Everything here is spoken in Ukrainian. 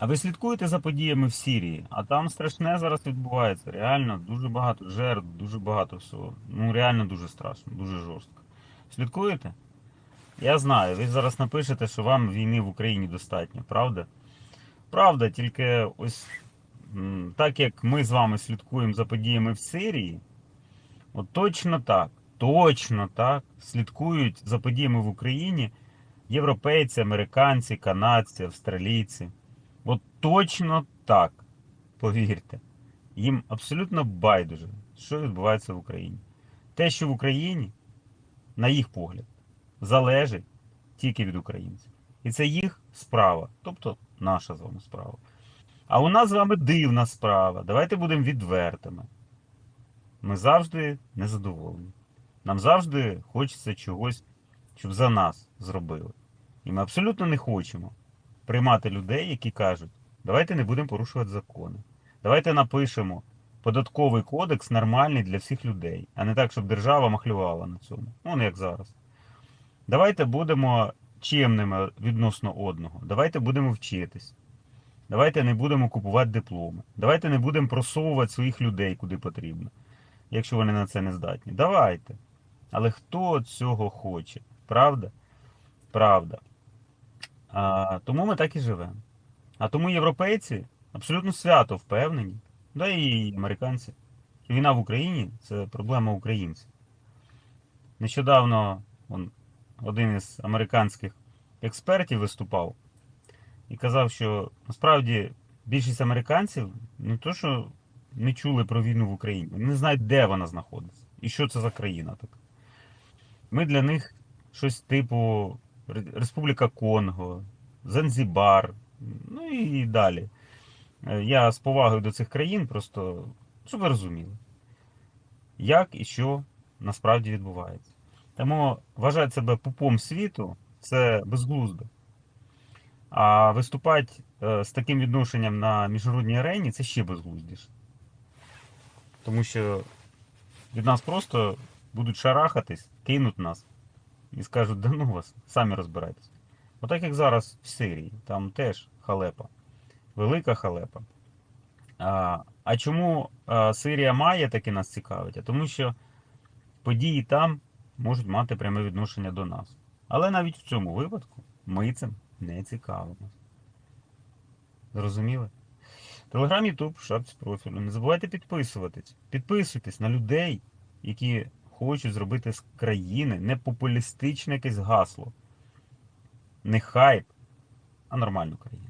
А ви слідкуєте за подіями в Сирії? А там страшне зараз відбувається. Реально дуже багато жертв, дуже багато всього. Ну реально дуже страшно, дуже жорстко. Слідкуєте? Я знаю, ви зараз напишете, що вам війни в Україні достатньо, правда? Правда, тільки ось так як ми з вами слідкуємо за подіями в Сирії, от точно так, точно так слідкують за подіями в Україні європейці, американці, канадці, австралійці. Точно так, повірте. Їм абсолютно байдуже, що відбувається в Україні. Те, що в Україні, на їх погляд, залежить тільки від українців. І це їх справа, тобто наша з вами справа. А у нас з вами дивна справа. Давайте будемо відвертими. Ми завжди незадоволені. Нам завжди хочеться чогось, щоб за нас зробили. І ми абсолютно не хочемо приймати людей, які кажуть, давайте не будемо порушувати закони. Давайте напишемо податковий кодекс нормальний для всіх людей, а не так, щоб держава махлювала на цьому. Ну, як зараз. Давайте будемо чемними відносно одного. Давайте будемо вчитись. Давайте не будемо купувати дипломи. Давайте не будемо просовувати своїх людей куди потрібно, якщо вони на це не здатні. Давайте. Але хто цього хоче? Правда? Правда. А, тому ми так і живемо. А тому європейці абсолютно свято впевнені, да і американці. Війна в Україні це проблема українців. Нещодавно он, один із американських експертів виступав і казав, що насправді більшість американців не то, що не чули про війну в Україні, не знають, де вона знаходиться і що це за країна така. Ми для них щось типу Республіка Конго, Занзібар, ну і далі. Е, Я з повагою до цих країн, просто щоб ви розуміли, як і що насправді відбувається. Тому вважати себе пупом світу це безглуздо. А виступати е, з таким відношенням на міжнародній арені це ще безглуздіше. Тому що від нас просто будуть шарахатись, кинуть нас і скажуть, да ну вас, самі розбирайтесь. Отак як зараз в Сирії, там теж халепа, велика халепа. А, а чому Сирія має таки нас цікавить? А тому що події там можуть мати пряме відношення до нас. Але навіть в цьому випадку ми цим не цікавимося. Зрозуміли? Телеграм, Ютуб, шапці профілю. Не забувайте підписуватись. Підписуйтесь на людей, які хочуть зробити з країни не популістичне якесь гасло. Не хайп, а нормальну країну.